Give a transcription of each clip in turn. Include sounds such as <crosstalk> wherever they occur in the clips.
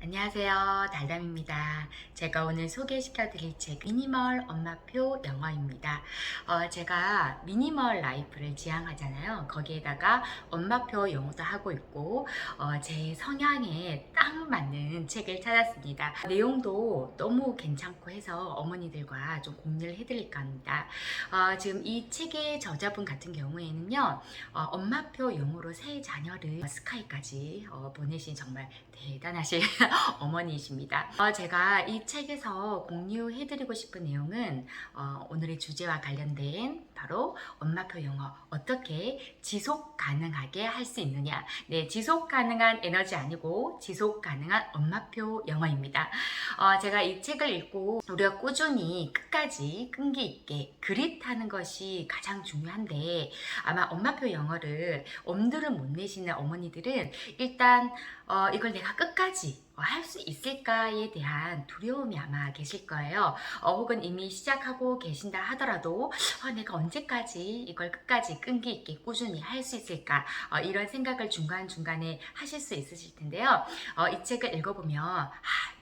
안녕하세요. 달담입니다. 제가 오늘 소개시켜 드릴 책 미니멀 엄마표 영어입니다. 어, 제가 미니멀 라이프를 지향하잖아요. 거기에다가 엄마표 영어도 하고 있고 어, 제 성향에 딱 맞는 책을 찾았습니다. 내용도 너무 괜찮고 해서 어머니들과 좀 공유를 해드릴까 합니다. 어, 지금 이 책의 저자분 같은 경우에는요. 어, 엄마표 영어로 세 자녀를 스카이까지 어, 보내신 정말 대단하신 <laughs> 어머니이십니다. 어, 제가 이 책에서 공유해드리고 싶은 내용은 어, 오늘의 주제와 관련된 바로 엄마표 영어 어떻게 지속 가능하게 할 수 있느냐. 네, 지속 가능한 에너지 아니고 지속 가능한 엄마표 영어입니다. 어, 제가 이 책을 읽고 우리가 꾸준히 끝까지 끈기 있게 그릿하는 것이 가장 중요한데 아마 엄마표 영어를 엄두를 못 내시는 어머니들은 일단 어, 이걸 내가 끝까지 할 수 있을까에 대한 두려움이 아마 계실 거예요. 어, 혹은 이미 시작하고 계신다 하더라도 어, 내가 언제까지 이걸 끝까지 끈기 있게 꾸준히 할 수 있을까 어, 이런 생각을 중간 중간에 하실 수 있으실 텐데요. 어, 이 책을 읽어보면 아,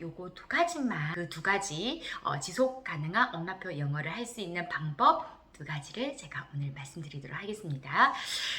요거 두 가지만 그 두 가지 어, 지속 가능한 엄마표 영어를 할 수 있는 방법 두 가지를 제가 오늘 말씀드리도록 하겠습니다.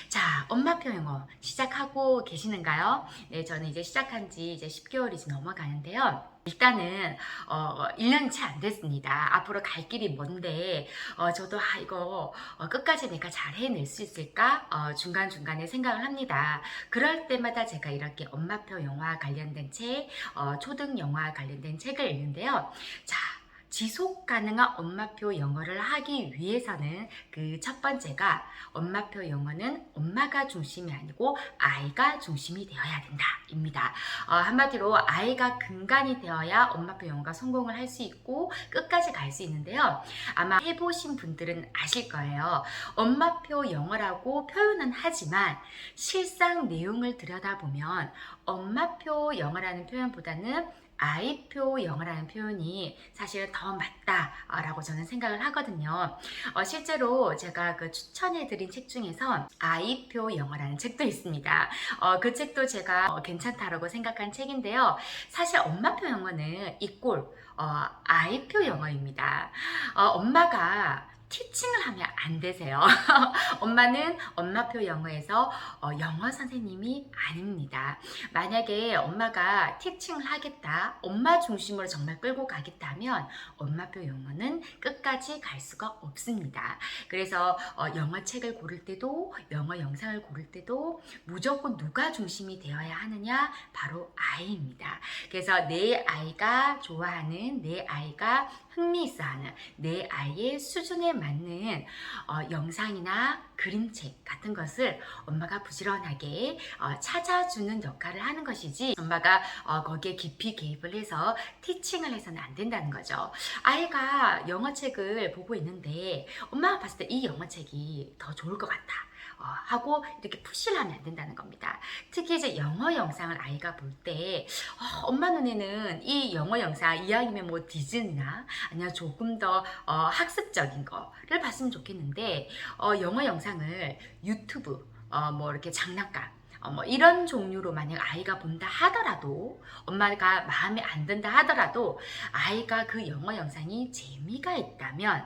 자, 엄마표 영어 시작하고 계시는가요? 네, 저는 이제 시작한 지 이제 10개월이 지 넘어가는데요. 일단은 어, 1년이 채안 됐습니다. 앞으로 갈 길이 먼데 어, 저도 아 이거 어, 끝까지 내가 잘 해낼 수 있을까 어, 중간 중간에 생각을 합니다. 그럴 때마다 제가 이렇게 엄마표 영화 관련된 책, 어, 초등 영화 관련된 책을 읽는데요. 자. 지속 가능한 엄마표 영어를 하기 위해서는 그 첫 번째가 엄마표 영어는 엄마가 중심이 아니고 아이가 중심이 되어야 된다 입니다. 어, 한마디로 아이가 근간이 되어야 엄마표 영어가 성공을 할 수 있고 끝까지 갈 수 있는데요. 아마 해보신 분들은 아실 거예요. 엄마표 영어라고 표현은 하지만 실상 내용을 들여다보면 엄마표 영어라는 표현보다는 아이표 영어라는 표현이 사실 더 맞다라고 저는 생각을 하거든요. 어, 실제로 제가 그 추천해드린 책 중에서 아이표 영어라는 책도 있습니다. 어, 그 책도 제가 어, 괜찮다라고 생각한 책인데요. 사실 엄마표 영어는 이꼴 어, 아이표 영어입니다. 어, 엄마가 티칭을 하면 안 되세요. <laughs> 엄마는 엄마표 영어에서 어, 영어 선생님이 아닙니다. 만약에 엄마가 티칭을 하겠다, 엄마 중심으로 정말 끌고 가겠다면 엄마표 영어는 끝까지 갈 수가 없습니다. 그래서 어, 영어 책을 고를 때도 영어 영상을 고를 때도 무조건 누가 중심이 되어야 하느냐? 바로 아이입니다. 그래서 내 아이가 좋아하는 내 아이가 흥미 있어하는 내 아이의 수준에 맞는 어, 영상이나 그림책 같은 것을 엄마가 부지런하게 어, 찾아주는 역할을 하는 것이지 엄마가 어, 거기에 깊이 개입을 해서 티칭을 해서는 안 된다는 거죠. 아이가 영어책을 보고 있는데 엄마가 봤을 때 이 영어책이 더 좋을 것 같다. 어, 하고 이렇게 푸시를 하면 안 된다는 겁니다. 특히 이제 영어 영상을 아이가 볼때 어, 엄마 눈에는 이 영어 영상 이왕이면 뭐 디즈니나 아니면 조금 더 어, 학습적인 거를 봤으면 좋겠는데 어, 영어 영상을 유튜브 어, 뭐 이렇게 장난감 어, 뭐 이런 종류로 만약 아이가 본다 하더라도 엄마가 마음에 안 든다 하더라도 아이가 그 영어 영상이 재미가 있다면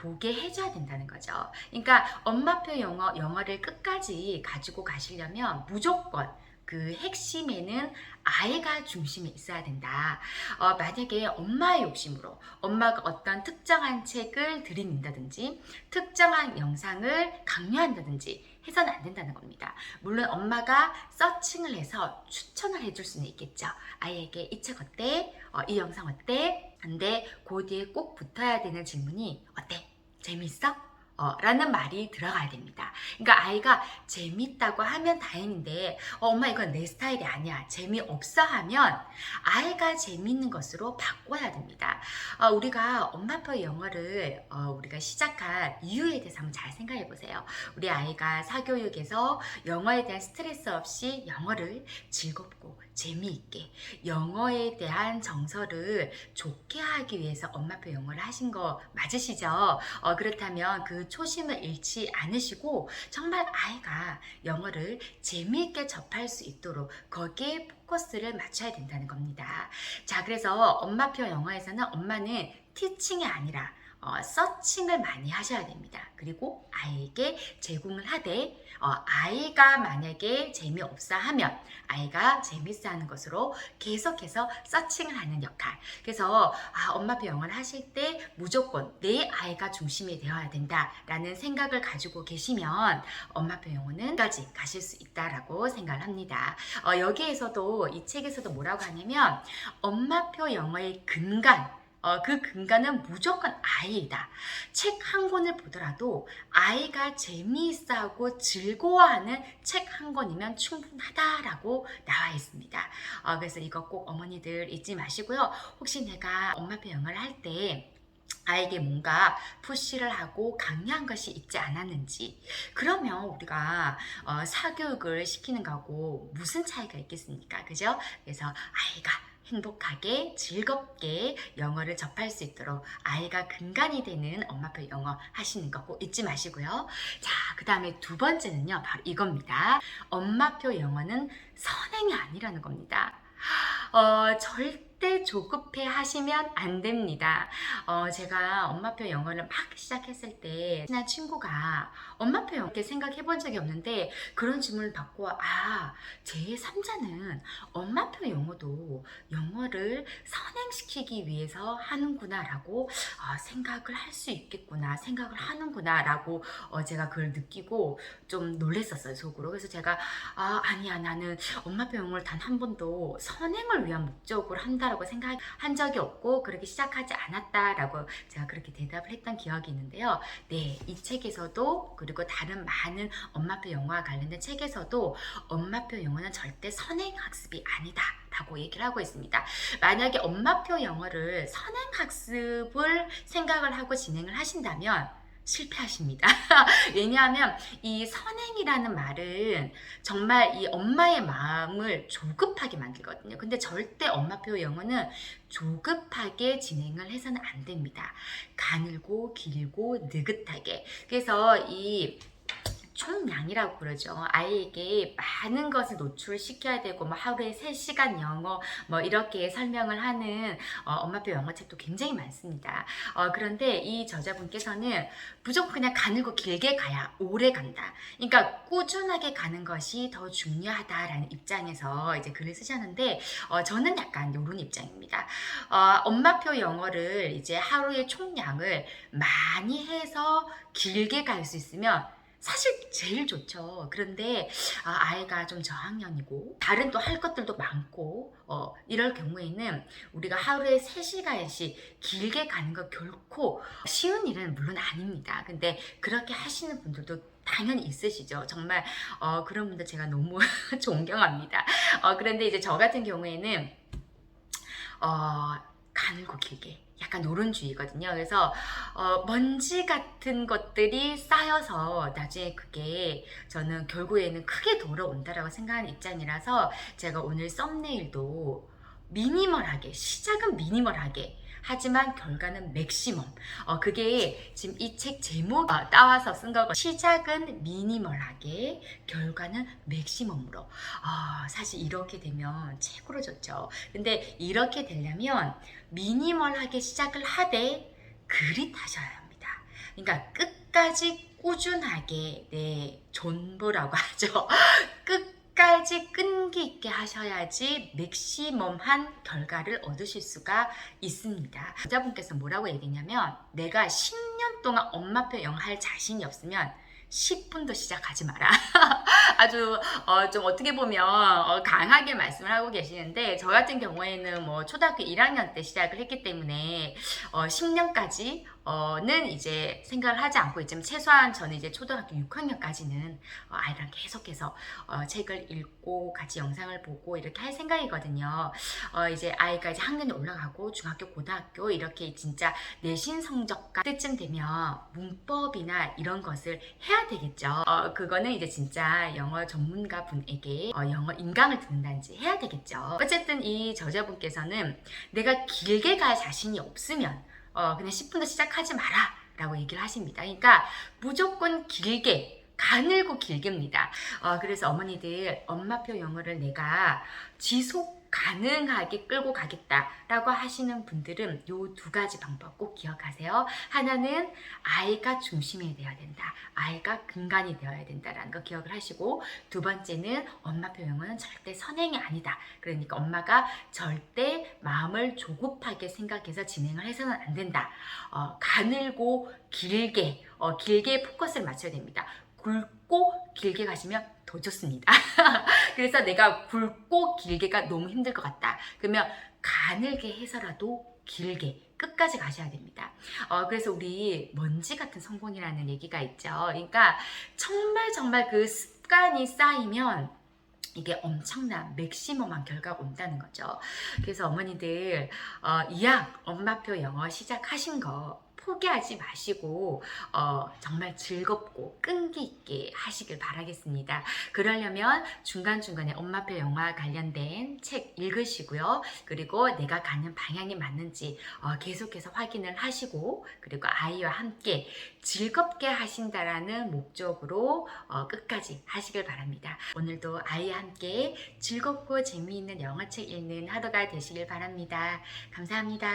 보게 해줘야 된다는 거죠. 그러니까 엄마표 영어 영어를 끝까지 가지고 가시려면 무조건 그 핵심에는 아이가 중심에 있어야 된다. 어, 만약에 엄마의 욕심으로 엄마가 어떤 특정한 책을 들이민다든지 특정한 영상을 강요한다든지 해서는 안 된다는 겁니다. 물론 엄마가 서칭을 해서 추천을 해줄 수는 있겠죠. 아이에게 이 책 어때? 어, 이 영상 어때? 근데 그 뒤에 꼭 붙어야 되는 질문이 어때? 재밌어? 어, 라는 말이 들어가야 됩니다. 그러니까 아이가 재밌다고 하면 다행인데 어, 엄마 이건 내 스타일이 아니야. 재미없어 하면 아이가 재밌는 것으로 바꿔야 됩니다. 어, 우리가 엄마표 영어를 어, 우리가 시작한 이유에 대해서 한번 잘 생각해 보세요. 우리 아이가 사교육에서 영어에 대한 스트레스 없이 영어를 즐겁고 재미있게 영어에 대한 정서를 좋게 하기 위해서 엄마표 영어를 하신 거 맞으시죠? 어, 그렇다면 그 초심을 잃지 않으시고 정말 아이가 영어를 재미있게 접할 수 있도록 거기에 포커스를 맞춰야 된다는 겁니다. 자, 그래서 엄마표 영어에서는 엄마는 티칭이 아니라 어, 서칭을 많이 하셔야 됩니다. 그리고 아이에게 제공을 하되 어, 아이가 만약에 재미없어 하면 아이가 재밌어 하는 것으로 계속해서 서칭을 하는 역할. 그래서 아, 엄마표 영어를 하실 때 무조건 내 아이가 중심이 되어야 된다라는 생각을 가지고 계시면 엄마표 영어는 까지 가실 수 있다라고 생각을 합니다. 어, 여기에서도 이 책에서도 뭐라고 하냐면 엄마표 영어의 근간 어, 그 근간은 무조건 아이이다. 책 한 권을 보더라도 아이가 재미있어 하고 즐거워하는 책 한 권이면 충분하다라고 나와 있습니다. 어, 그래서 이거 꼭 어머니들 잊지 마시고요. 혹시 내가 엄마표 영어를 할때 아이에게 뭔가 푸시를 하고 강요한 것이 있지 않았는지 그러면 우리가 어, 사교육을 시키는 거하고 무슨 차이가 있겠습니까? 그죠? 그래서 아이가 행복하게 즐겁게 영어를 접할 수 있도록 아이가 근간이 되는 엄마표 영어 하시는 거꼭 잊지 마시고요. 자, 그 다음에 두 번째는요, 바로 이겁니다. 엄마표 영어는 선행이 아니라는 겁니다. 어, 절대 조급해 하시면 안 됩니다. 어, 제가 엄마표 영어를 막 시작했을 때, 친한 친구가 엄마표 이렇게 생각해 본 적이 없는데, 그런 질문을 받고, 아, 제 3자는 엄마표 영어도 영어를 선행시키기 위해서 하는구나 라고 어, 생각을 할 수 있겠구나, 생각을 하는구나 라고 어, 제가 그걸 느끼고 좀 놀랬었어요, 속으로. 그래서 제가, 아, 아니야, 나는 엄마표 영어를 단 한 번도 선행을 위한 목적으로 한다 라고 생각한 적이 없고, 그렇게 시작하지 않았다라고 제가 그렇게 대답을 했던 기억이 있는데요. 네, 이 책에서도, 그리고 다른 많은 엄마표 영어와 관련된 책에서도 엄마표 영어는 절대 선행 학습이 아니다. 라고 얘기를 하고 있습니다. 만약에 엄마표 영어를 선행 학습을 생각을 하고 진행을 하신다면 실패하십니다. <laughs> 왜냐하면 이 선행이라는 말은 정말 이 엄마의 마음을 조급하게 만들거든요. 근데 절대 엄마표 영어는 조급하게 진행을 해서는 안 됩니다. 가늘고 길고 느긋하게. 그래서 이 총량이라고 그러죠. 아이에게 많은 것을 노출시켜야 되고 뭐 하루에 3시간 영어 뭐 이렇게 설명을 하는 어, 엄마표 영어책도 굉장히 많습니다. 어, 그런데 이 저자분께서는 무조건 그냥 가늘고 길게 가야 오래 간다. 그러니까 꾸준하게 가는 것이 더 중요하다라는 입장에서 이제 글을 쓰셨는데 어, 저는 약간 이런 입장입니다. 어, 엄마표 영어를 이제 하루의 총량을 많이 해서 길게 갈 수 있으면 사실 제일 좋죠. 그런데 아, 아이가 좀 저학년이고 다른 또 할 것들도 많고 어, 이럴 경우에는 우리가 하루에 3시간씩 길게 가는 거 결코 쉬운 일은 물론 아닙니다. 근데 그렇게 하시는 분들도 당연히 있으시죠. 정말 어, 그런 분들 제가 너무 <laughs> 존경합니다. 어, 그런데 이제 저 같은 경우에는 어, 가늘고 길게 약간 노른주의거든요. 그래서 어, 먼지 같은 것들이 쌓여서 나중에 그게 저는 결국에는 크게 돌아온다라고 생각하는 입장이라서 제가 오늘 썸네일도 미니멀하게 시작은 미니멀하게 하지만 결과는 맥시멈. 어, 그게 지금 이 책 제목 어, 따와서 쓴 거고 시작은 미니멀하게 결과는 맥시멈으로. 어, 사실 이렇게 되면 최고로 좋죠. 근데 이렇게 되려면 미니멀하게 시작을 하되 그릿하셔야 합니다. 그러니까 끝까지 꾸준하게 네 존버라고 <laughs> 하죠. 끝 까지 끈기 있게 하셔야지 맥시멈한 결과를 얻으실 수가 있습니다. 여자분께서 뭐라고 얘기했냐면 내가 10년 동안 엄마표 영어 할 자신이 없으면 10분도 시작하지 마라. <laughs> 아주 어, 좀 어떻게 보면 어, 강하게 말씀을 하고 계시는데 저 같은 경우에는 뭐 초등학교 1학년 때 시작을 했기 때문에 어, 10년까지 어는 이제 생각을 하지 않고 있지만 최소한 저는 이제 초등학교 6학년까지는 어, 아이랑 계속해서 어, 책을 읽고 같이 영상을 보고 이렇게 할 생각이거든요. 어, 이제 아이가 이제 학년이 올라가고 중학교, 고등학교 이렇게 진짜 내신 성적과 때쯤 되면 문법이나 이런 것을 해야 되겠죠. 어, 그거는 이제 진짜 영어 전문가 분에게 어, 영어 인강을 듣는다든지 해야 되겠죠. 어쨌든 이 저자분께서는 내가 길게 갈 자신이 없으면 어, 그냥 10분도 시작하지 마라 라고 얘기를 하십니다. 그러니까 무조건 길게 가늘고 길게입니다. 어, 그래서 어머니들 엄마표 영어를 내가 지속 가능하게 끌고 가겠다라고 하시는 분들은 요 두 가지 방법 꼭 기억하세요. 하나는 아이가 중심이 되어야 된다. 아이가 근간이 되어야 된다라는 거 기억을 하시고 두 번째는 엄마표 영어는 절대 선행이 아니다. 그러니까 엄마가 절대 마음을 조급하게 생각해서 진행을 해서는 안 된다. 어, 가늘고 길게 어, 길게 포커스를 맞춰야 됩니다. 굵고 길게 가시면 더 좋습니다. <laughs> 그래서 내가 굵고 길게가 너무 힘들 것 같다. 그러면 가늘게 해서라도 길게 끝까지 가셔야 됩니다. 어, 그래서 우리 먼지 같은 성공이라는 얘기가 있죠. 그러니까 정말 정말 그 습관이 쌓이면 이게 엄청난 맥시멈한 결과가 온다는 거죠. 그래서 어머니들 어, 이왕 엄마표 영어 시작하신 거 포기하지 마시고 어, 정말 즐겁고 끈기 있게 하시길 바라겠습니다. 그러려면 중간중간에 엄마표 영화 관련된 책 읽으시고요. 그리고 내가 가는 방향이 맞는지 어, 계속해서 확인을 하시고 그리고 아이와 함께 즐겁게 하신다라는 목적으로 어, 끝까지 하시길 바랍니다. 오늘도 아이와 함께 즐겁고 재미있는 영어책 읽는 하루가 되시길 바랍니다. 감사합니다.